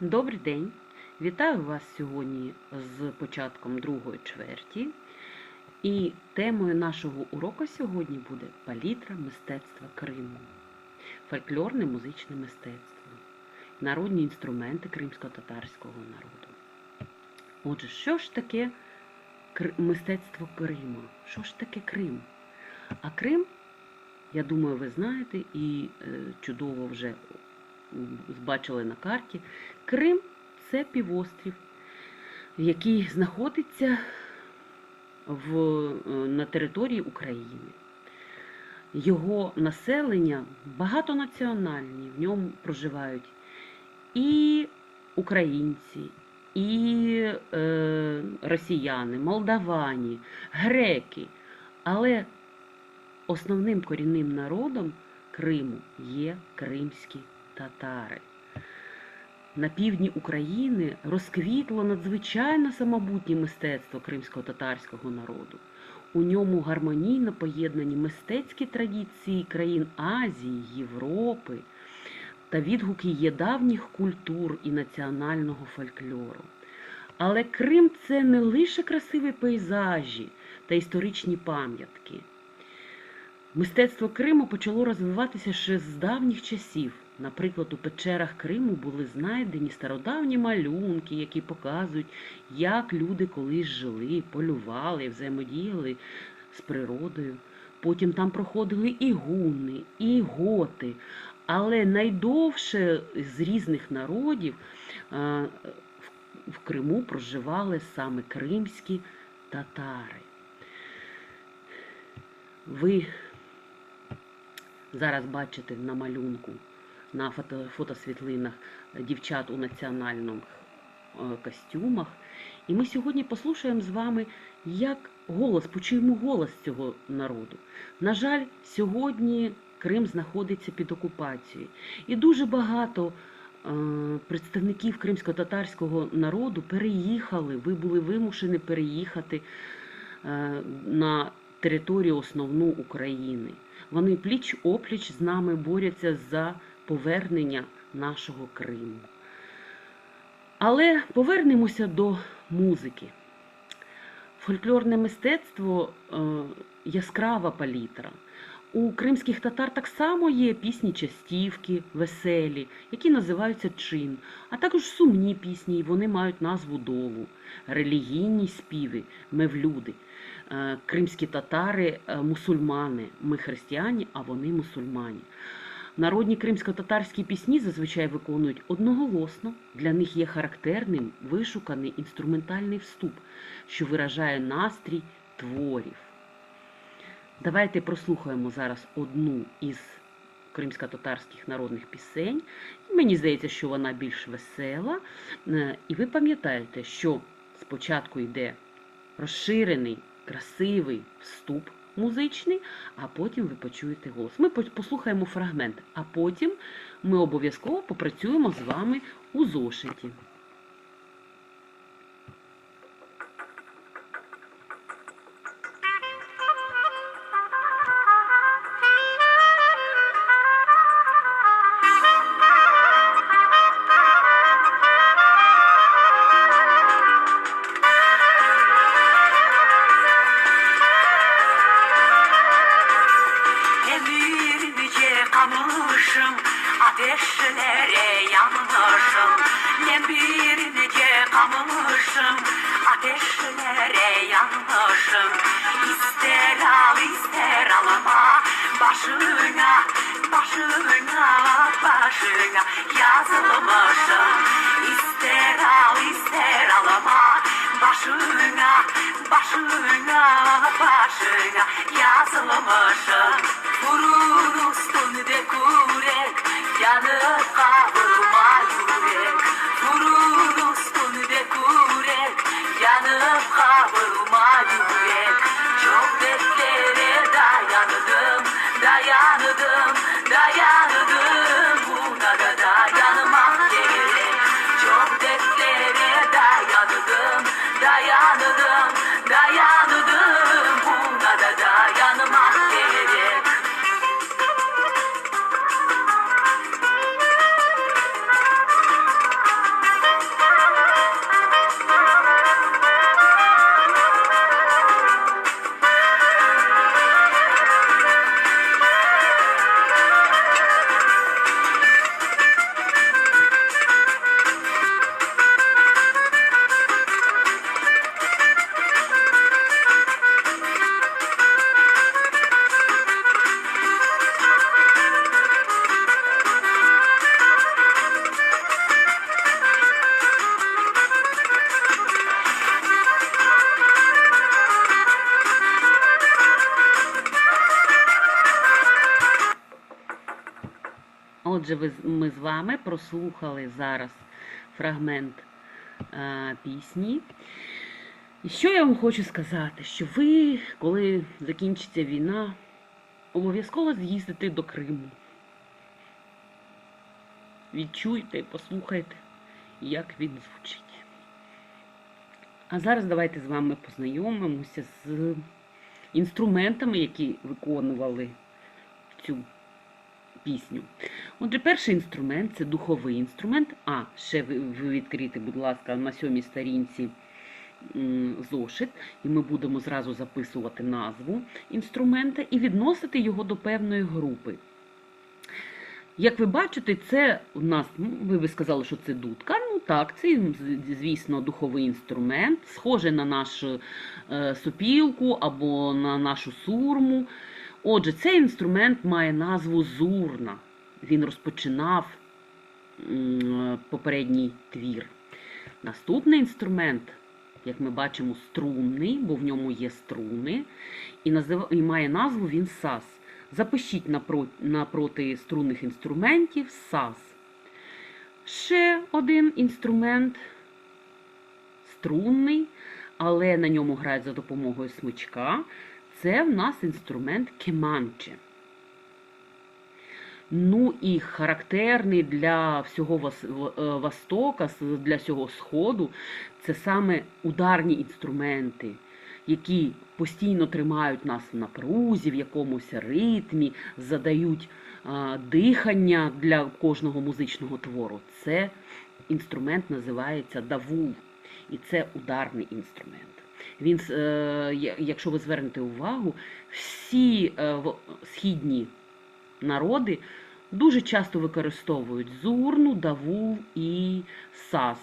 Добрий день! Вітаю вас сьогодні з початком другої чверті. І темою нашого уроку сьогодні буде палітра мистецтва Криму, фольклорне музичне мистецтво, народні інструменти кримсько-татарського народу. Отже, що ж таке мистецтво Криму? Що ж таке Крим? А Крим, я думаю, ви знаєте і е, чудово вже м, збачили на карті. Крим це півострів, який знаходиться в, е, на території України. Його населення багатонаціональні, в ньому проживають і українці, і е, росіяни, молдавані, греки. Але основним корінним народом Криму є кримські татари. На півдні України розквітло надзвичайно самобутнє мистецтво кримсько-татарського народу. У ньому гармонійно поєднані мистецькі традиції країн Азії, Європи та відгуки є давніх культур і національного фольклору. Але Крим це не лише красиві пейзажі та історичні пам'ятки. Мистецтво Криму почало розвиватися ще з давніх часів. Наприклад, у печерах Криму були знайдені стародавні малюнки, які показують, як люди колись жили, полювали, взаємодіяли з природою. Потім там проходили і гуни, і готи. Але найдовше з різних народів е, в- в Криму проживали саме кримські татари. Ви зараз бачите на малюнку, на фото, фотосвітлинах дівчат у національних е, костюмах. І ми сьогодні послухаємо з вами, як голос, почуємо голос цього народу. На жаль, сьогодні Крим знаходиться під окупацією. І дуже багато е, представників кримсько-татарського народу переїхали, ви були вимушені переїхати е, на територію основну України. Вони пліч опліч з нами борються за повернення нашого Криму. Але повернемося до музики. Фольклорне мистецтво е, яскрава палітра. У кримських татар так само є пісні частівки, веселі, які називаються чин, а також сумні пісні, і вони мають назву долу, релігійні співи, мевлюди. Е, Кримські татари е, мусульмани, ми християні, а вони мусульмані. Народні кримсько-татарські пісні зазвичай виконують одноголосно. Для них є характерним вишуканий інструментальний вступ, що виражає настрій творів. Давайте прослухаємо зараз одну із кримсько-татарських народних пісень. Мені здається, що вона більш весела. Е, І ви пам'ятаєте, що спочатку йде розширений, красивий вступ музичний, а потім ви почуєте голос. Ми по- послухаємо фрагмент, а потім ми обов'язково попрацюємо з вами у зошиті. Kamışım, ateşlere yanmışım. İster al ister alma, başına, başına, başına yazılmışım. İster al ister alma, başına, başına, başına yazılmışım. Vurur üstünde kurek, yanıp Отже, ми з вами прослухали зараз фрагмент е, пісні. І що я вам хочу сказати? Що ви, коли закінчиться війна, обов'язково з'їздите до Криму. Відчуйте, послухайте, як він звучить. А зараз давайте з вами познайомимося з інструментами, які виконували цю пісню. Отже, перший інструмент це духовий інструмент. А, ще ви, ви відкрите, будь ласка, на сьомій сторінці зошит, і ми будемо зразу записувати назву інструмента і відносити його до певної групи. Як ви бачите, це у нас, ну, ви би сказали, що це дудка. Ну так, це, звісно, духовий інструмент, схожий на нашу е, сопілку або на нашу сурму. Отже, цей інструмент має назву зурна. Він розпочинав попередній твір. Наступний інструмент, як ми бачимо, струнний, бо в ньому є струни, і, назив... і має назву він саз. Запишіть напро... напроти струнних інструментів саз. Ще один інструмент струнний, але на ньому грають за допомогою смичка. Це в нас інструмент кеманче. Ну і характерний для всього е, Востока, для всього Сходу, це саме ударні інструменти, які постійно тримають нас в напрузі, в якомусь ритмі, задають дихання для кожного музичного твору. Це інструмент називається давул, і це ударний інструмент. Він, е, якщо ви звернете увагу, всі е, східні народи дуже часто використовують зурну, даву і саз.